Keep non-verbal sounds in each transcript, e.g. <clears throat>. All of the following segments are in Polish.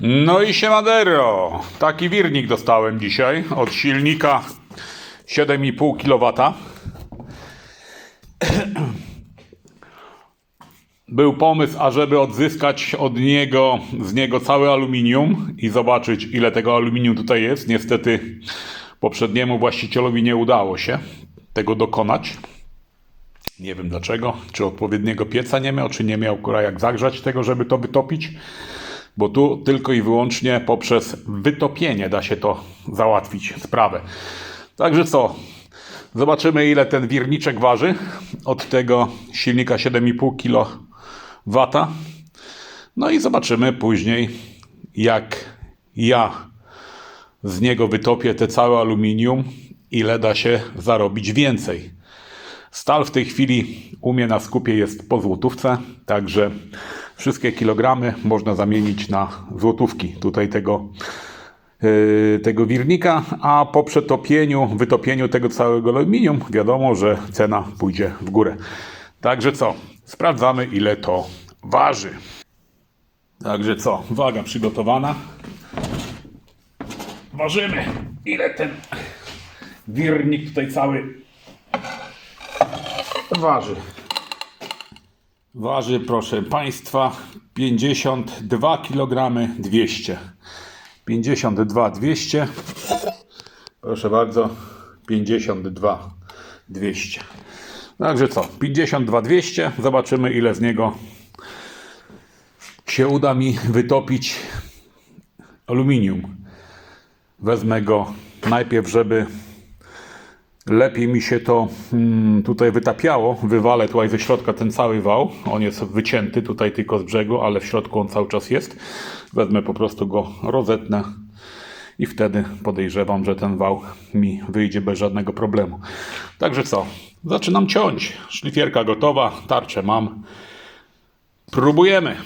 No i siemadero. Taki wirnik dostałem dzisiaj od silnika 7,5 kW. <clears throat> Był pomysł, ażeby odzyskać od niego, z niego całe aluminium i zobaczyć, ile tego aluminium tutaj jest. Niestety poprzedniemu właścicielowi nie udało się tego dokonać. Nie wiem dlaczego. Czy odpowiedniego pieca nie miał, czy nie miał jak zagrzać tego, żeby to wytopić. Bo tu tylko i wyłącznie poprzez wytopienie da się to załatwić sprawę. Także co? Zobaczymy ile ten wirniczek waży od tego silnika 7,5 kW. No i zobaczymy później jak ja z niego wytopię te całe aluminium, ile da się zarobić więcej. Stal w tej chwili u mnie na skupie jest po złotówce, także wszystkie kilogramy można zamienić na złotówki tutaj tego, yy, tego wirnika, a po przetopieniu, wytopieniu tego całego aluminium wiadomo, że cena pójdzie w górę. Także co? Sprawdzamy ile to waży. Także co? Waga przygotowana. Ważymy ile ten wirnik tutaj cały waży. Waży, proszę Państwa, 52 kg 200. 52 200. Proszę bardzo, 52 200. Także co, 52 200. Zobaczymy, ile z niego się uda mi wytopić aluminium. Wezmę go najpierw, żeby lepiej mi się to mm, tutaj wytapiało. Wywalę tutaj ze środka ten cały wał. On jest wycięty tutaj tylko z brzegu, ale w środku on cały czas jest. Wezmę po prostu go, rozetnę i wtedy podejrzewam, że ten wał mi wyjdzie bez żadnego problemu. Także co? Zaczynam ciąć. Szlifierka gotowa, tarczę mam. Próbujemy.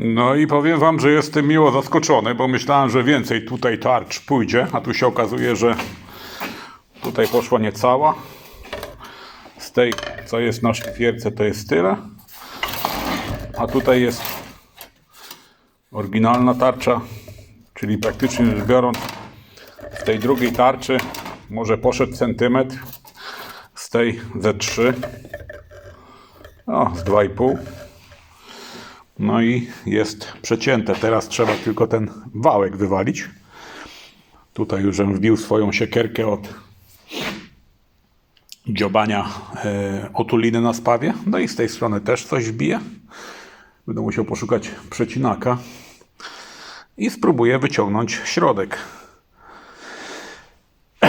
No i powiem wam, że jestem miło zaskoczony, bo myślałem, że więcej tutaj tarcz pójdzie, a tu się okazuje, że tutaj poszła niecała. Z tej, co jest na szlifierce, to jest tyle. A tutaj jest oryginalna tarcza, czyli praktycznie rzecz biorąc, z tej drugiej tarczy może poszedł centymetr, z tej ze 3, o, z 2,5. No i jest przecięte. Teraz trzeba tylko ten wałek wywalić. Tutaj już wbił swoją siekierkę od dziobania e, otuliny na spawie. No i z tej strony też coś wbiję. Będę musiał poszukać przecinaka. I spróbuję wyciągnąć środek. <coughs>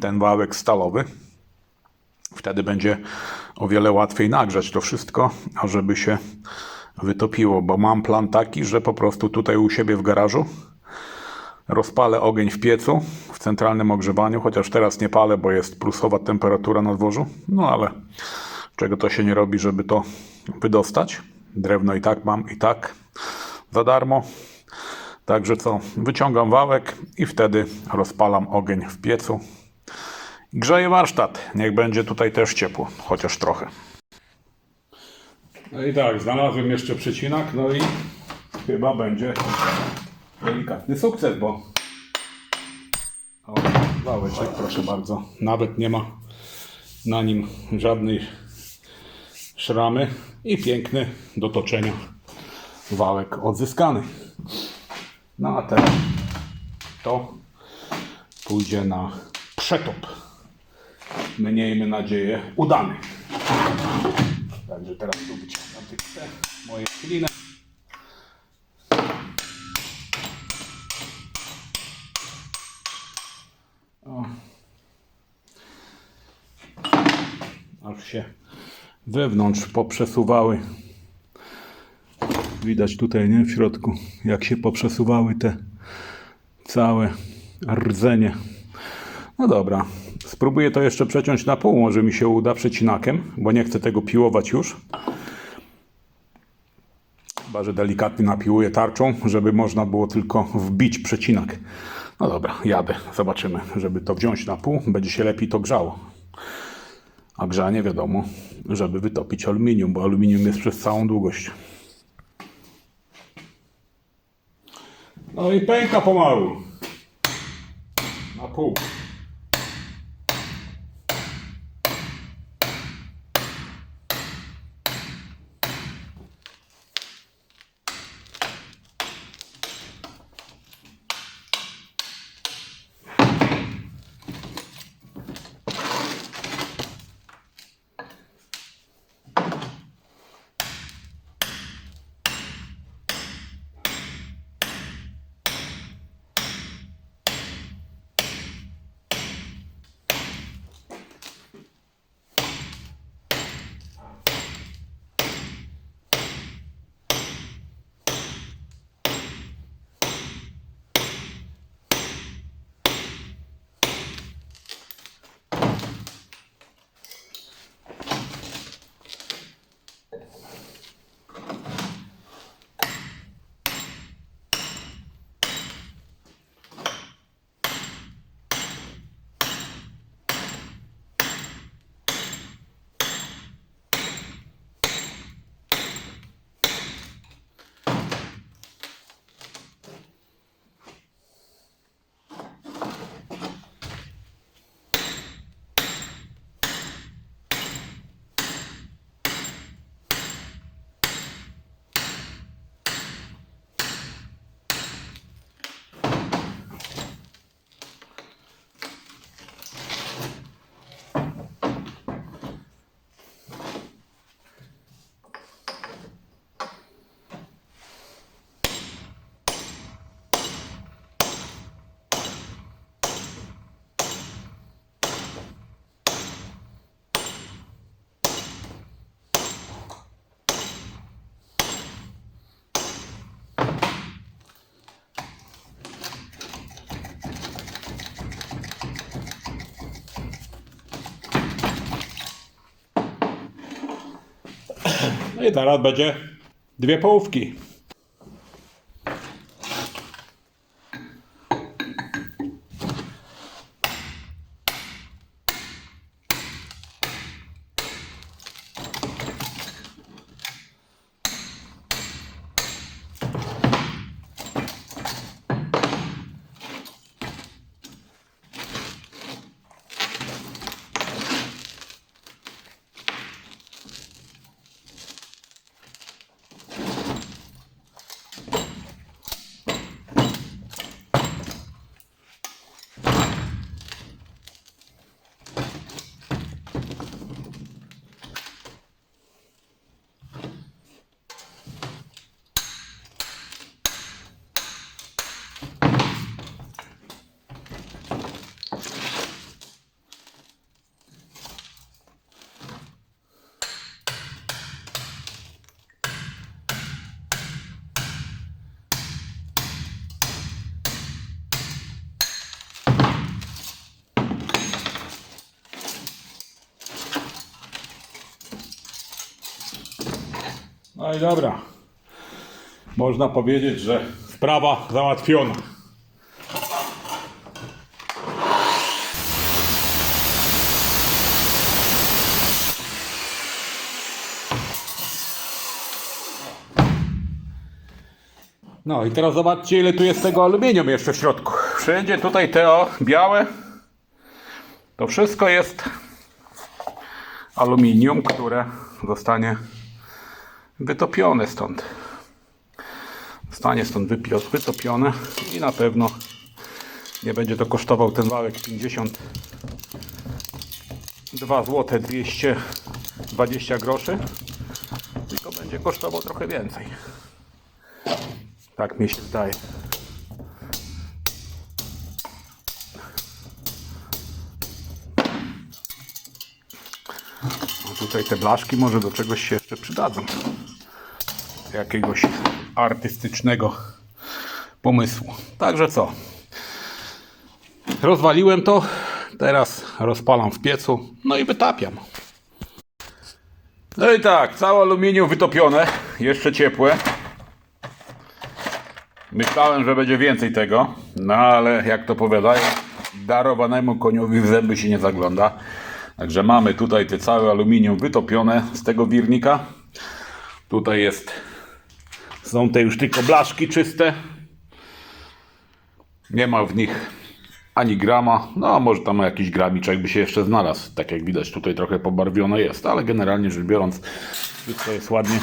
Ten wałek stalowy. Wtedy będzie o wiele łatwiej nagrzać to wszystko, ażeby się wytopiło, bo mam plan taki, że po prostu tutaj u siebie w garażu rozpalę ogień w piecu w centralnym ogrzewaniu, chociaż teraz nie palę, bo jest plusowa temperatura na dworzu. No ale czego to się nie robi, żeby to wydostać. Drewno i tak mam, i tak za darmo. Także co, wyciągam wałek i wtedy rozpalam ogień w piecu. Grzeję warsztat. Niech będzie tutaj też ciepło, chociaż trochę. No i tak, znalazłem jeszcze przecinak, no i chyba będzie delikatny sukces, bo o, wałeczek, proszę bardzo, nawet nie ma na nim żadnej szramy i piękny do toczenia wałek odzyskany. No a teraz to pójdzie na przetop. Miejmy nadzieję udany. Także teraz tu wyciągam moje kliny. O. Aż się wewnątrz poprzesuwały. Widać tutaj, nie? W środku, jak się poprzesuwały te całe rdzenie. No dobra, spróbuję to jeszcze przeciąć na pół, może mi się uda przecinakiem, bo nie chcę tego piłować już. Chyba, że delikatnie napiłuję tarczą, żeby można było tylko wbić przecinak. No dobra, jadę, zobaczymy. Żeby to wziąć na pół, będzie się lepiej to grzało. A grzanie wiadomo, żeby wytopić aluminium, bo aluminium jest przez całą długość. No i pęka pomału. Na pół. I teraz będzie dwie połówki. I dobra. Można powiedzieć, że sprawa załatwiona. No i teraz zobaczcie, ile tu jest tego aluminium jeszcze w środku. Wszędzie tutaj te o, białe. To wszystko jest aluminium, które zostanie wytopione stąd. Zostanie stąd wytopione i na pewno nie będzie to kosztował ten wałek 52 zł 220 groszy, tylko będzie kosztował trochę więcej. Tak mi się zdaje. Tutaj te blaszki może do czegoś się jeszcze przydadzą. Jakiegoś artystycznego pomysłu. Także co? Rozwaliłem to. Teraz rozpalam w piecu. No i wytapiam. No i tak, całe aluminium wytopione. Jeszcze ciepłe. Myślałem, że będzie więcej tego, no ale jak to powiadają, darowanemu koniowi w zęby się nie zagląda. Także mamy tutaj te całe aluminium wytopione z tego wirnika. Tutaj jest, są te już tylko blaszki czyste. Nie ma w nich ani grama, no a może tam jakiś gramiczek by się jeszcze znalazł. Tak jak widać tutaj trochę pobarwione jest, ale generalnie rzecz biorąc wszystko jest ładnie,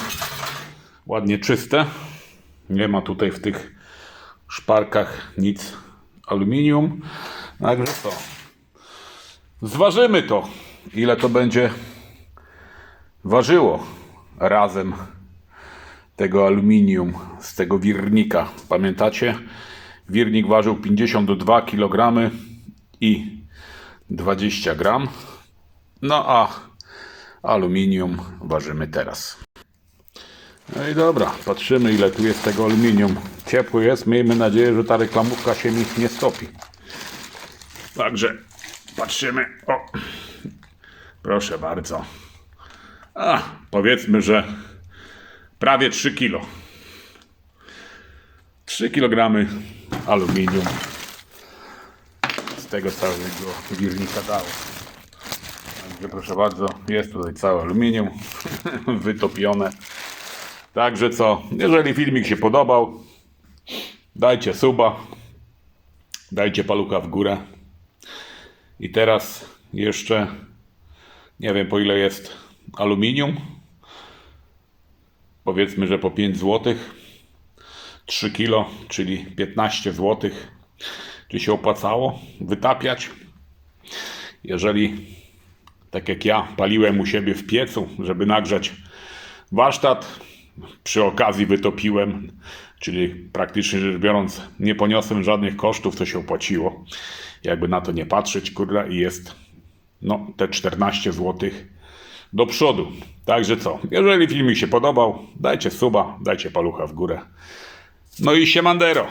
ładnie czyste. Nie ma tutaj w tych szparkach nic aluminium. Także co? Zważymy to. Ile to będzie ważyło razem tego aluminium z tego wirnika. Pamiętacie? Wirnik ważył 52 kg i 20 gram. No a aluminium ważymy teraz. No i dobra, patrzymy ile tu jest tego aluminium. Ciepły jest, miejmy nadzieję, że ta reklamówka się mi nie stopi. Także patrzymy. O, proszę bardzo. A, powiedzmy, że prawie 3 kilo. 3 kg aluminium z tego całego wirnika dało. Także proszę bardzo, jest tutaj całe aluminium <laughs> wytopione. Także co, jeżeli filmik się podobał, dajcie suba, dajcie palucha w górę. I teraz jeszcze, nie wiem po ile jest aluminium. Powiedzmy, że po 5 zł. 3 kilo, czyli 15 zł. Czy się opłacało wytapiać? Jeżeli, tak jak ja, paliłem u siebie w piecu, żeby nagrzać warsztat, przy okazji wytopiłem, czyli praktycznie rzecz biorąc, nie poniosłem żadnych kosztów, to się opłaciło. Jakby na to nie patrzeć, kurwa, i jest no, te 14 zł do przodu. Także co, jeżeli filmik się podobał, dajcie suba, dajcie palucha w górę. No i siemandero.